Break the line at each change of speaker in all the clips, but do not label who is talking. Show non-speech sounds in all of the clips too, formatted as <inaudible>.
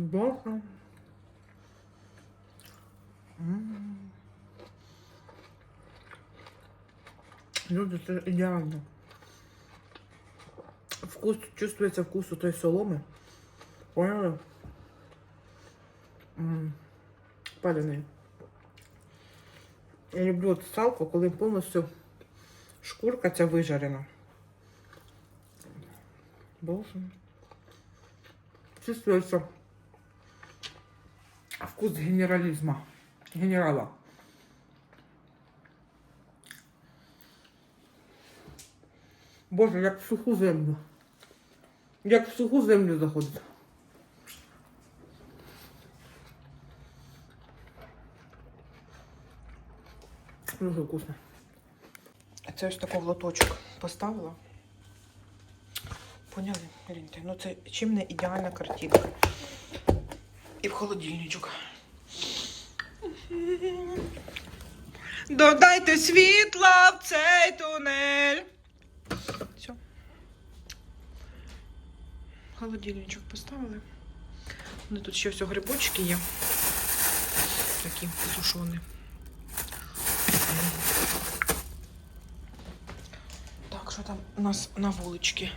Боже. Люди, це ідеально. Вкус, чувствується вкус у той соломи. Поняли? М. Паляний. Я люблю от салку, коли повністю шкурка ця вижарена. Боже. Чувствуется вкус генерализма. Генерала. Боже, як в суху землю. Як в суху землю заходить. Дуже вкусно. Це ось такий в лоточок поставила. Поняли? Гляньте, ну це чим не ідеальна картинка. І в холодильничок. Додайте світла в цей тунель. Все. Холодильничок поставили. Ну, тут ще все грибочки є. Такі сушені. Так, що там у нас на вуличці?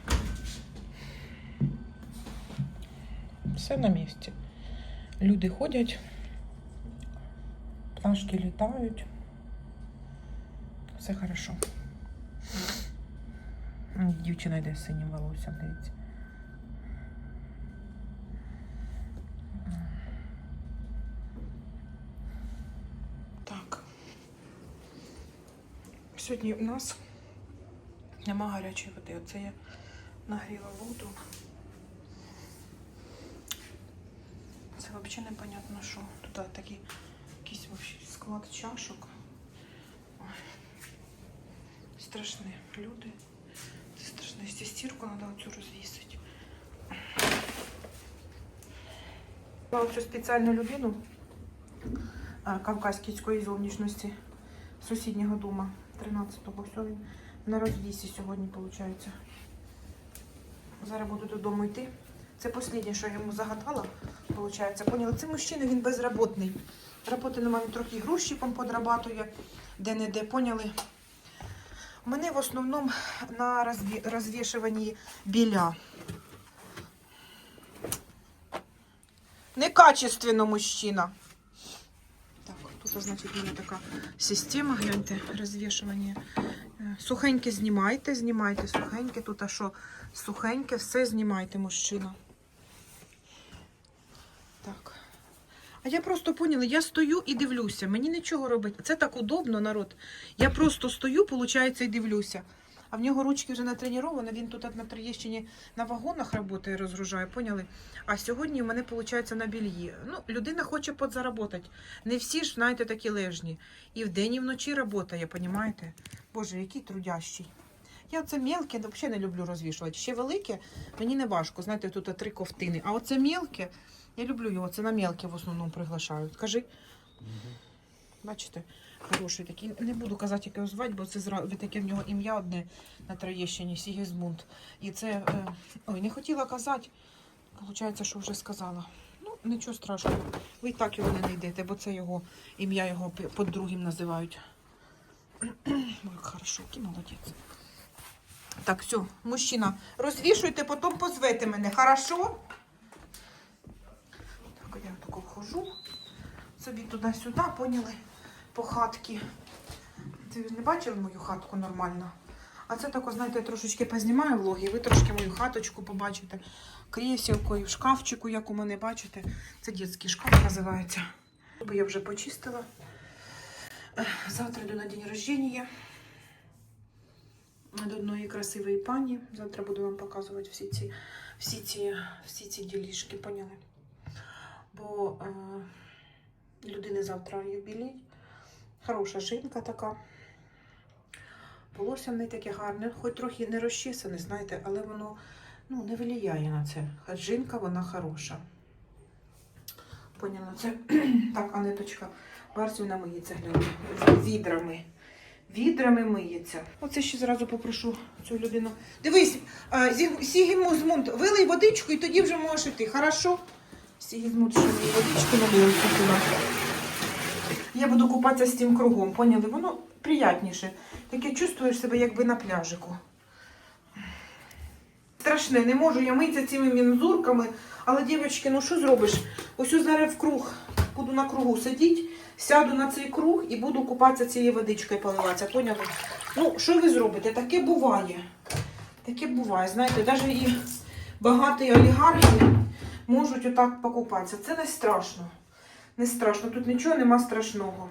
Все на місці. Люди ходять, пташки літають. Все хорошо. Дівчина йде з синім волоссям, дивіться. Так. Сьогодні у нас нема гарячої води. Оце я нагріла воду. Взагалі непонятно що. Тут такий якийсь склад чашок. Ой. Страшні люди. Це страшно. Якщо стірку треба оцю розвісити. Мала цю спеціальну людину кавказької зовнішності сусіднього дома 13-го. Все він на розвісі сьогодні, виходить. Зараз буду додому йти. Це останнє, що я йому загадала, виходить. Поняли, це мужчина, він безработний. Роботи немає, він трохи грузчиком подрабатує, де-не-де, поняли. У мене в основному на розвішуванні біля. Некачественно мужчина. Так, тут, значить, у мене така система, гляньте, розвішування. Е, Сухеньке знімайте, знімайте сухеньке. Тут а що сухеньке, все знімайте, мужчина. Так. А я просто поняла, я стою і дивлюся. Мені нічого робити. Це так удобно, народ. Я просто стою, виходить, і дивлюся. А в нього ручки вже натреновані, він тут на Троєщині на вагонах працює, розгружає, поняли? А сьогодні в мене виходить на більї. Ну, людина хоче подзаработати. Не всі ж, знаєте, такі лежні. І вдень, і вночі працює, розумієте? Боже, який трудящий. Я це мелке взагалі не люблю розвішувати. Ще велике, мені не важко. Знаєте, тут три ковтини. А оце мелке, я люблю його. Це на мелке в основному приглашають. Кажи. Бачите, хороший такий. Не буду казати, як його звати, бо це зра... таке в нього ім'я одне на Троєщині, Сігізмунд. І це. Е... Ой, не хотіла казати. Получається, що вже сказала. Ну, нічого страшного. Ви і так його не знайдете, бо це його ім'я його під другим називають. <clears throat> Ой, хорошо, який молодець. Так, все, мужчина, розвішуйте, потім позвете мене, хорошо? Так, я тако вхожу. Собі туди-сюди, поняли? По хатки. Ж не бачили мою хатку нормально? А це тако, знаєте, я трошечки познімаю влоги, ви трошки мою хаточку побачите. Кріселкою, шкафчику, як у мене бачите. Це дитячий шкаф називається. Бо я вже почистила. Завтра йду на день рождения до одної красивої пані. Завтра буду вам показувати всі ці, всі ці, всі ці ділішки, поняли? Бо е, людини завтра юбілей. Хороша жінка така. Волосся в неї таке гарне, хоч трохи не розчесане, знаєте, але воно ну, не виліяє на це. Хоч жінка, вона хороша. Поняла, це <clears throat> так, Анеточка, Барсівна миється, гляньте, відрами. Відрами миється. Оце ще зразу попрошу цю людину. Дивись, Сігімузмунд, вилий водичку і тоді вже можеш іти, хорошо? Сігізмут ще мені водички налили сюди. Я буду купатися з тим кругом, поняли? Воно приятніше. Таке чувствуєш себе якби на пляжику. Страшне, не можу я митися цими мінзурками, але, дівчатки, ну що зробиш? Ось зараз в круг, буду на кругу сидіти, сяду на цей круг і буду купатися цією водичкою поливатися, поняли? Ну, що ви зробите? Таке буває. Таке буває, знаєте, навіть і багаті олігархи можуть отак покупатися. Це не страшно. Не страшно, тут нічого нема страшного.